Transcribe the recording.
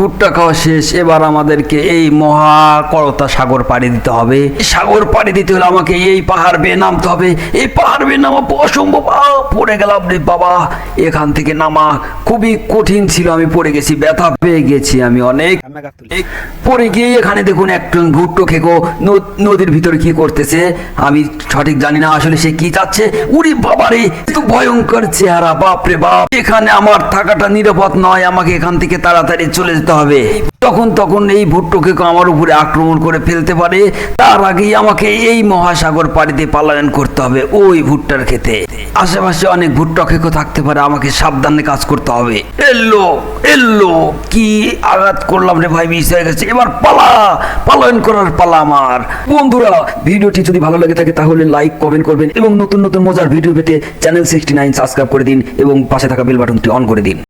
ভুট্টা খাওয়া শেষ, এবার আমাদেরকে এই মহা করতা সাগর পাড়ি দিতে হবে। সাগর পাড়ি দিতে হলে আমাকে এই পাহাড় বেয়ে নামতে হবে। এই পাহাড় বেয়ে নামা অসম্ভব। পড়ে গেলাম রে বাবা। এখান থেকে নামা খুবই কঠিন ছিল। আমি পড়ে গেছি, ব্যথা পেয়ে গেছি আমি অনেক। পড়ে গিয়ে এখানে দেখুন একজন ভুট্টো খেকো নদীর ভিতরে কি করতেছে। আমি সঠিক জানি না আসলে সে কি চাচ্ছে। উরি বাবারে তো ভয়ঙ্কর চেহারা বাপ রে বাপ। এখানে আমার থাকাটা নিরাপদ নয়। আমাকে এখান থেকে তাড়াতাড়ি চলে যেতে হবে। তখন তখন এই ভুট্টোকে আমার উপরে আক্রমণ করে ফেলতে পারে, তার আগেই আমাকে এই মহাসাগর পাড়িতে পালায়ন করতে হবে ওই ভুট্টার খেতে আশেপাশে অনেক ভুট্টা খেকো থাকতে পারে, আমাকে সাবধানে কাজ করতে হবে। এলো এলো, কি আঘাত করলাম রে ভাই, মিস হয়ে গেছে। এবার পালা, পালায়ন করার পালা আমার। বন্ধুরা, ভিডিওটি যদি ভালো লাগে থাকে তাহলে লাইক কমেন্ট করবেন এবং নতুন নতুন মজার ভিডিও পেতে চ্যানেল সিক্সটি নাইন সাবস্ক্রাইব করে দিন এবং পাশে থাকা বেল বাটনটি অন করে দিন।